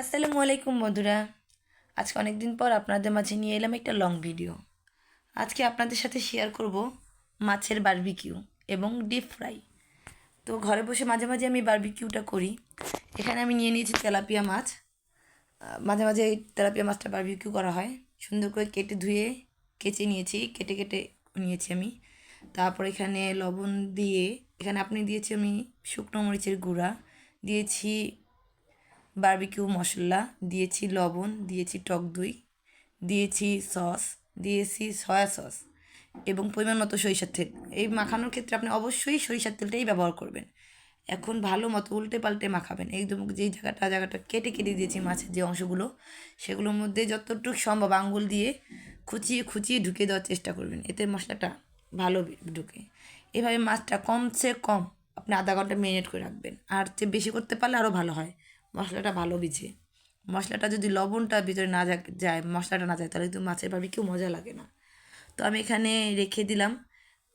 আসসালামু আলাইকুম বন্ধুরা। আজকে অনেক দিন পর আপনাদের মাঝে নিয়ে এলাম একটা লং ভিডিও আজকে আপনাদের সাথে শেয়ার করব মাছের বারবিকিউ এবং ডিপ ফ্রাই তো ঘরে বসে মাঝে মাঝে আমি বারবিকিউটা করি। এখানে আমি নিয়ে নিয়েছি তেলাপিয়া মাছ। মাঝে মাঝে এই তেলাপিয়া মাছটা বারবিকিউ করা হয়। সুন্দর করে কেটে ধুয়ে কেচে নিয়েছি। কেটে কেটে নিয়েছি আমি। তারপর এখানে লবণ দিয়ে, এখানে আপনি দিয়েছি আমি শুকনো মরিচের গুঁড়া। দিয়েছি বারবিকিউ মশলা, দিয়েছি লবণ, দিয়েছি টক দই, দিয়েছি সস, দিয়েছি সয়া সস এবং পরিমাণ মতো সরিষার তেল। এই মাখানোর ক্ষেত্রে আপনি অবশ্যই সরিষার তেলটাই ব্যবহার করবেন। এখন ভালো মতো উল্টে পাল্টে মাখাবেন। একদম যেই জায়গাটা জায়গাটা কেটে কেটে দিয়েছি মাছের যে অংশগুলো, সেগুলোর মধ্যে যতটুকু সম্ভব আঙ্গুল দিয়ে খুচিয়ে খুচিয়ে ঢুকিয়ে দেওয়ার চেষ্টা করবেন। এতে মশলাটা ভালো ঢুকে। এভাবে মাছটা কমসে কম আপনি আধা ঘণ্টা মেরিনেট করে রাখবেন। আর চেয়ে বেশি করতে পারলে আরও ভালো হয়। মশলাটা ভালো বিছে মশলাটা যদি লবণটা ভিতরে না যায়, মশলাটা না যায়, তাহলে কিন্তু মাছের ভাবি কেউ মজা লাগে না। তো আমি এখানে রেখে দিলাম।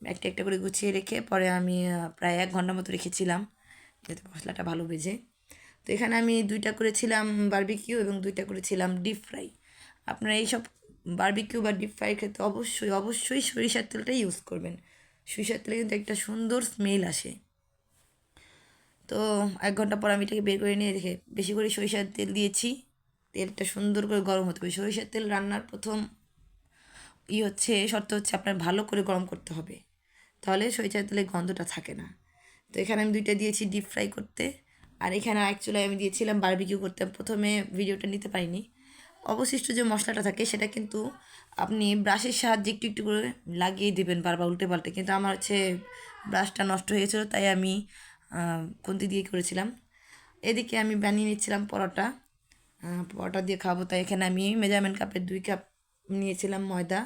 একটা একটা করে গুছিয়ে রেখে পরে আমি প্রায় এক ঘণ্টা মতো রেখেছিলাম যাতে মশলাটা ভালো বেজে তো এখানে আমি দুইটা করেছিলাম বারবিকিউ এবং দুইটা করেছিলাম ডিপ ফ্রাই আপনারা এইসব বারবিকিউ বা ডিপ ফ্রাই ক্ষেত্রে অবশ্যই অবশ্যই সরিষার তেলটাই ইউজ করবেন। সরিষার তেলে কিন্তু একটা সুন্দর স্মেল আসে। তো এক ঘণ্টা পর আমি এটাকে বের করে নিয়ে রেখে বেশি করে সরিষার তেল দিয়েছি। তেলটা সুন্দর করে গরম হতে হবে। সরিষার তেল রান্নার প্রথম ই হচ্ছে, শর্ত হচ্ছে আপনার ভালো করে গরম করতে হবে। তাহলে সরিষার তেলের গন্ধটা থাকে না। তো এখানে আমি দুইটা দিয়েছি ডিপ ফ্রাই করতে। আর এখানে অ্যাকচুয়ালি আমি দিয়েছিলাম বারবিকিউ করতে। প্রথমে ভিডিওটা নিতে পারিনি। অবশিষ্ট যে মশলাটা থাকে সেটা কিন্তু আপনি ব্রাশের সাহায্যে একটু একটু করে লাগিয়ে দেবেন বারবার উল্টে পাল্টে। কিন্তু আমার হচ্ছে ব্রাশটা নষ্ট হয়ে গেছিল, তাই আমি খুন্তি দিয়ে করেছিলাম। এদিকে আমি বানিয়ে নিচ্ছিলাম পরোটা। পরোটা দিয়ে খাব, তাই এখানে আমি মেজারমেন্ট কাপের দুই কাপ নিয়েছিলাম ময়দা,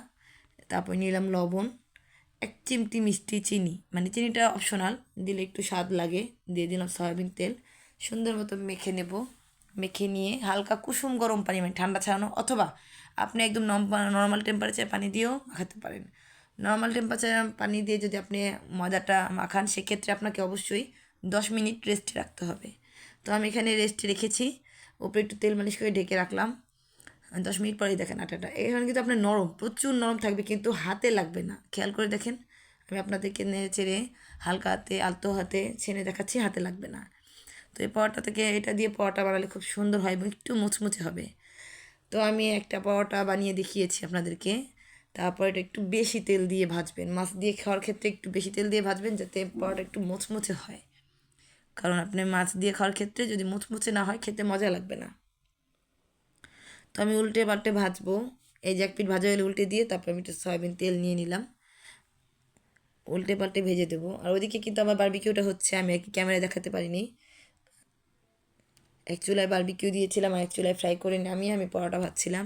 তারপর নিলাম লবণ, এক চিমটি মিষ্টি চিনি। মানে চিনিটা অপশনাল দিলে একটু স্বাদ লাগে। দিয়ে দিলাম সয়াবিন তেল। সুন্দর মতো মেখে নেব। মেখে নিয়ে হালকা কুসুম গরম পানি মানে ঠান্ডা ছাড়ানো, অথবা আপনি একদম নর্মাল টেম্পারেচার পানি দিয়েও মাখাতে পারেন। নর্মাল টেম্পারেচার পানি দিয়ে যদি আপনি ময়দাটা মাখান, সেক্ষেত্রে আপনাকে অবশ্যই দশ মিনিট রেস্টে রাখতে হবে। তো আমি এখানে রেস্টে রেখেছি। উপরে একটু তেল মালিশ করে ঢেকে রাখলাম। দশ মিনিট পরেই দেখেন আটাটা। এখানে কিন্তু আপনার নরম, প্রচুর নরম থাকবে কিন্তু হাতে লাগবে না। খেয়াল করে দেখেন, আমি আপনাদেরকে নেড়ে চেড়ে হালকা হাতে, আলতো হাতে ছেনে দেখাচ্ছি, হাতে লাগবে না। তো এই পরোটা থেকে এটা দিয়ে পরোটা বানালে খুব সুন্দর হয় এবং একটু মুচমুচে হবে। তো আমি একটা পরোটা বানিয়ে দেখিয়েছি আপনাদেরকে। তারপর এটা একটু বেশি তেল দিয়ে ভাজবেন। মাছ দিয়ে খাওয়ার ক্ষেত্রে একটু বেশি তেল দিয়ে ভাজবেন যাতে পরোটা একটু মুচমুচে হয়। কারণ আপনি মাছ দিয়ে খাওয়ার ক্ষেত্রে যদি মুচমুচে না হয়, খেতে মজা লাগবে না। তো আমি উল্টে পাল্টে ভাজবো। এই যে এক পিঠ ভাজা হলে উল্টে দিয়ে তারপর আমি একটু সয়াবিন তেল নিয়ে নিলাম। উল্টে পাল্টে ভেজে দেবো। আর ওইদিকে কিন্তু আমার বারবিকিউটা হচ্ছে, আমি আর কি ক্যামেরায় দেখাতে পারিনি। এক চুলায় বারবিকিউ দিয়েছিলাম আর এক চুলায় ফ্রাই করে নামিয়ে আমি পরোটা ভাজছিলাম।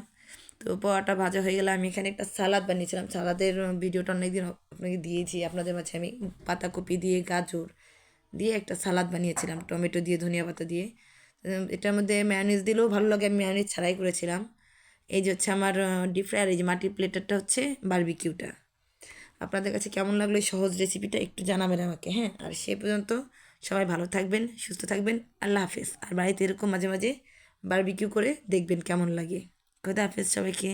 তো পরোটা ভাজা হয়ে গেলে আমি এখানে একটা সালাদ বানিয়েছিলাম। সালাদের ভিডিওটা অনেকদিন আপনাকে দিয়েছি। আপনাদের মাঝে আমি পাতাকপি দিয়ে গাজর দিয়ে একটা সালাদ বানিয়েছিলাম, টমেটো দিয়ে, ধনিয়া পাতা দিয়ে। এটার মধ্যে ম্যায়োনিজ দিলেও ভালো লাগে, আমি ম্যায়োনিজ ছাড়াই করেছিলাম। এই যে হচ্ছে আমার ডিপ ফ্রাই আর এই যে মাটির প্লেটারটা হচ্ছে বারবিকিউটা আপনাদের কাছে কেমন লাগল এই সহজ রেসিপিটা একটু জানাবেন আমাকে হ্যাঁ? আর সে পর্যন্ত সবাই ভালো থাকবেন, সুস্থ থাকবেন, আল্লাহ হাফেজ। আর বাড়িতে এরকম মাঝে মাঝে বারবিকিউ করে দেখবেন কেমন লাগে। খোদা হাফেজ সবাইকে।